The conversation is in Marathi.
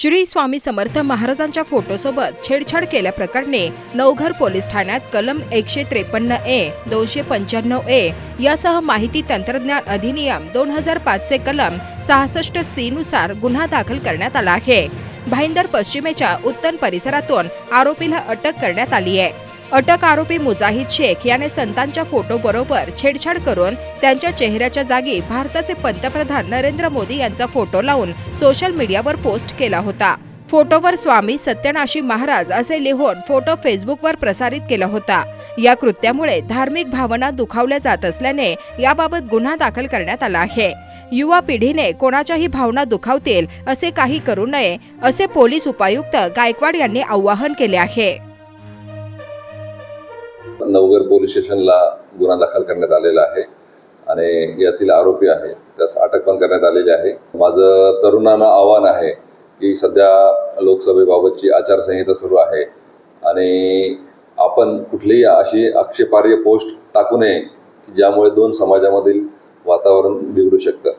श्री स्वामी समर्थ महाराजांच्या फोटोसोबत छेडछाड केल्याप्रकरणी नवघर पोलीस ठाण्यात कलम एकशे त्रेपन्न ए दोनशे पंच्याण्णव ए यासह माहिती तंत्रज्ञान अधिनियम दोन हजार पाचचे कलम सहासष्ट सी नुसार गुन्हा दाखल करण्यात आला आहे. भाईंदर पश्चिमेच्या उत्तन परिसरातून आरोपीला अटक करण्यात आली आहे. अटक आरोपी मुजाहिद शेख याने संतांच्या फोटो बरोबर छेडछाड करून त्यांच्या चेहऱ्याच्या जागी भारताचे पंतप्रधान नरेंद्र मोदी यांचा फोटो लावून सोशल मीडियावर पोस्ट केला होता. फोटोवर स्वामी सत्यनाशी महाराज असे लिहून फोटो फेसबुकवर प्रसारित केला होता. या कृत्यामुळे धार्मिक भावना दुखावल्या जात असल्याने याबाबत गुन्हा दाखल करण्यात आला आहे. युवा पिढीने कोणाच्याही भावना दुखावतील असे काही करू नये असे पोलीस उपायुक्त गायकवाड यांनी आवाहन केले आहे. नवगर पोलीस स्टेशनला गुन्हा दाखल करण्यात आलेला आहे आणि यातील आरोपी आहे. त्यास अटक पण करण्यात आलेली आहे. माझं तरुणांना आव्हान आहे की सध्या लोकसभेबाबतची आचारसंहिता सुरू आहे आणि आपण कुठलीही अशी आक्षेपार्ह पोस्ट टाकू नये की ज्यामुळे दोन समाजामधील वातावरण बिघडू शकतं.